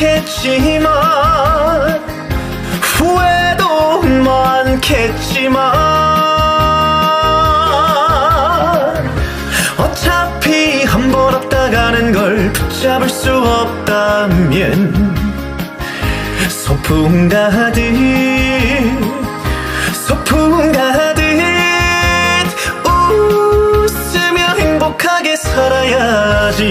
많겠지만 후회도 많겠지만 어차피 한번 왔다 가는 걸 붙잡을 수 없다면 소풍 가듯 소풍 가듯 웃으며 행복하게 살아야지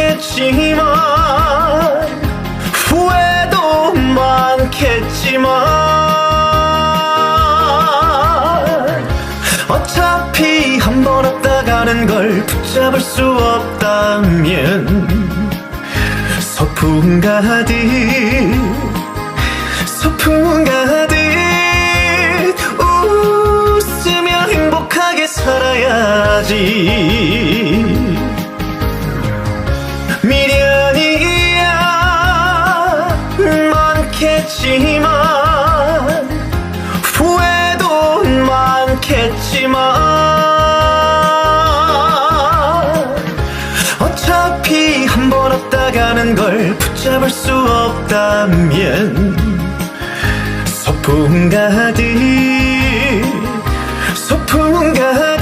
많겠지만 후회도 많겠지만 어차피 한번 왔다 가는 걸 붙잡을 수 없다면 소풍 가듯 소풍 가듯 웃으며 행복하게 살아야지 많겠지만 후회도 많겠지만 어차피 한번 왔다 가는 걸 붙잡을 수 없다면 소풍 가듯 소풍 가듯